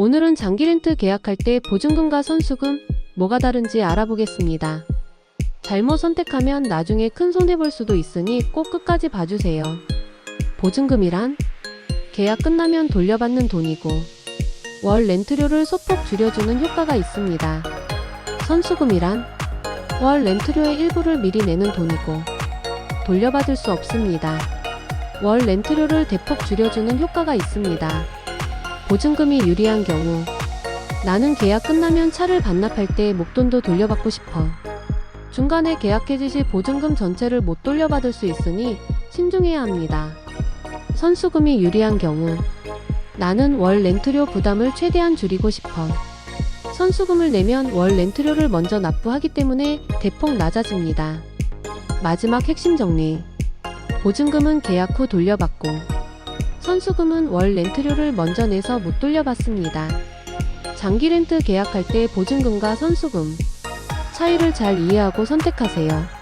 오늘은 장기 렌트 계약할 때 보증금과 선수금 뭐가 다른지 알아보겠습니다. 잘못 선택하면 나중에 큰 손해볼 수도 있으니 꼭 끝까지 봐주세요. 보증금이란 계약 끝나면 돌려받는 돈이고 월 렌트료를 소폭 줄여주는 효과가 있습니다. 선수금이란 월 렌트료의 일부를 미리 내는 돈이고 돌려받을 수 없습니다. 월 렌트료를 대폭 줄여주는 효과가 있습니다. 보증금이 유리한 경우 나는 계약 끝나면 차를 반납할 때 목돈도 돌려받고 싶어. 중간에 계약해주실 보증금 전체를 못 돌려받을 수 있으니 신중해야 합니다. 선수금이 유리한 경우 나는 월 렌트료 부담을 최대한 줄이고 싶어. 선수금을 내면 월 렌트료를 먼저 납부하기 때문에 대폭 낮아집니다. 마지막 핵심 정리. 보증금은 계약 후 돌려받고 선수금은 월 렌트료를 먼저 내서 못 돌려받습니다. 장기 렌트 계약할 때 보증금과 선수금 차이를 잘 이해하고 선택하세요.